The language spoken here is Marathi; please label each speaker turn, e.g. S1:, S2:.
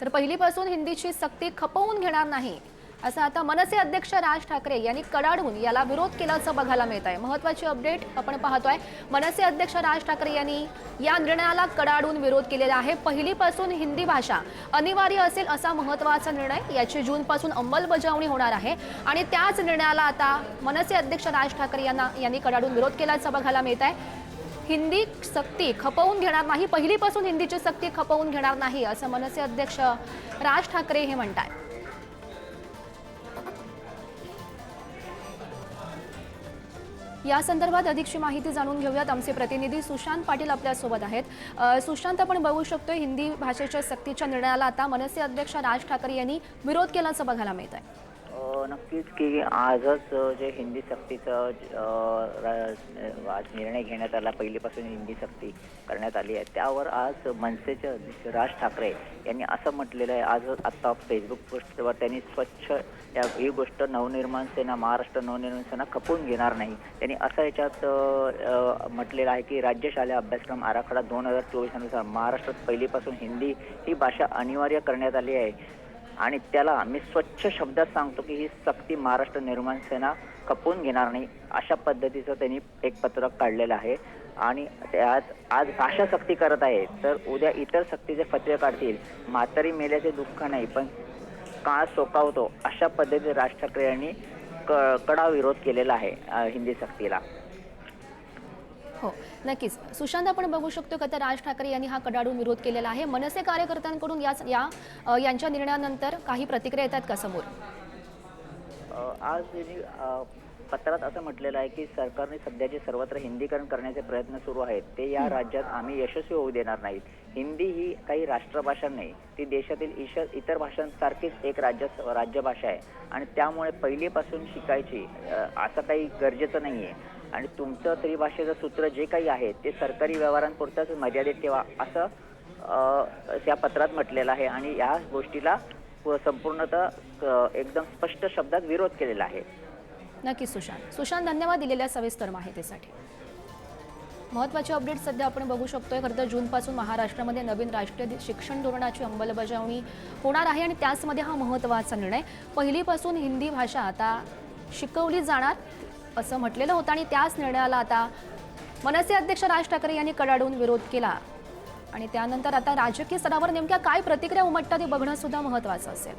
S1: तर पहिलीपासून हिंदीची सक्ती खपवून घेणार नाही. असं आता मनसे अध्यक्ष राज ठाकरे यांनी कडाडून याला विरोध केल्याचं बघायला मिळत आहे. महत्वाची अपडेट आपण पाहतोय. मनसे अध्यक्ष राज ठाकरे यांनी या निर्णयाला कडाडून विरोध केलेला आहे. पहिलीपासून हिंदी भाषा अनिवार्य असेल असा महत्त्वाचा निर्णय याची जूनपासून अंमलबजावणी होणार आहे. आणि त्याच निर्णयाला आता मनसे अध्यक्ष राज ठाकरे यांना यांनी कडाडून विरोध केल्याचं बघायला मिळत आहे. हिंदी सक्ती खपवून घेणार नाही पहिलीपासून हिंदीची सक्ती खपवून घेणार नाही असं मनसे अध्यक्ष राज ठाकरे हे म्हणतात या संदर्भात अधिकची माहिती जाणून घेऊयात. आमचे प्रतिनिधी सुशांत पाटील आपल्यासोबत आहेत. सुशांत आपण बघू शकतोय हिंदी भाषेच्या सक्तीच्या निर्णयाला आता मनसे अध्यक्ष राज ठाकरे यांनी विरोध केल्याचं बघायला मिळत आहे
S2: नक्कीच की आजच जे हिंदी सक्तीचं आज निर्णय घेण्यात आला पहिलीपासून हिंदी सक्ती करण्यात आली आहे. त्यावर आज मनसेचे अध्यक्ष राज ठाकरे यांनी असं म्हटलेलं आहे. आज आत्ता फेसबुक पोस्टवर त्यांनी स्वच्छ या ही गोष्ट नवनिर्माण सेना महाराष्ट्र नवनिर्माण सेना खपवून घेणार नाही. त्यांनी असं याच्यात म्हटलेलं आहे की राज्य शालेय अभ्यासक्रम आराखडा दोन हजार चोवीसनुसार महाराष्ट्रात पहिलीपासून हिंदी ही भाषा अनिवार्य करण्यात आली आहे. आणि त्याला मी स्वच्छ शब्दात सांगतो की ही सक्ती महाराष्ट्र निर्माण सेना खपवून घेणार नाही अशा पद्धतीचं त्यांनी एक पत्रक काढलेलं आहे. आणि त्यात आज भाषा सक्ती करत आहे तर उद्या इतर सक्तीचे फतवे काढतील म्हातारी मेल्याचे दुःख नाही पण काळ सोकावतो अशा पद्धतीने राज ठाकरे यांनी क कडा विरोध केलेला आहे हिंदी सक्तीला.
S1: हो. नक्कीच. सुशांत आपण बघू शकतो का तर राज ठाकरे यांनी हा कडाडून विरोध केलेला आहे. मनसे कार्यकर्त्यांकडून या या यांच्या निर्णयानंतर काही प्रतिक्रिया येतात का समोर?
S2: आज त्यांनी पत्रात असं म्हटलेलं आहे की सरकारने सध्याचे सर्वत्र हिंदीकरण करण्याचे प्रयत्न सुरू आहेत. ते या राज्यात आम्ही यशस्वी होऊ देणार नाहीत. हिंदी ही काही राष्ट्रभाषा नाही ती देशातील इश इतर भाषांसारखीच एक राज्य राज्यभाषा आहे. आणि त्यामुळे पहिलीपासून शिकायची असं काही गरजेचं नाही आहे आणि तुमचं त्रिभाषेचं सूत्र जे काही आहे ते सरकारी व्यवहारांपुरतंच मर्यादित ठेवा असं त्या पत्रात म्हटलेलं आहे. आणि या गोष्टीला संपूर्णतः एकदम स्पष्ट शब्दात विरोध केलेला आहे.
S1: नक्की सुशांत. सुशांत धन्यवाद दिलेल्या सविस्तर माहितीसाठी. महत्त्वाचे अपडेट सध्या आपण बघू शकतोय. खरं तर जूनपासून महाराष्ट्रामध्ये नवीन राष्ट्रीय शिक्षण धोरणाची अंमलबजावणी होणार आहे आणि त्याचमध्ये हा महत्त्वाचा निर्णय. पहिलीपासून हिंदी भाषा आता शिकवली जाणार. असं म्हटलेलं होतं आणि त्याच निर्णयाला आता मनसे अध्यक्ष राज ठाकरे यांनी कडाडून विरोध केला. आणि त्यानंतर आता राजकीय स्तरावर नेमक्या काय प्रतिक्रिया उमटतात हे बघणं सुद्धा महत्त्वाचं असेल.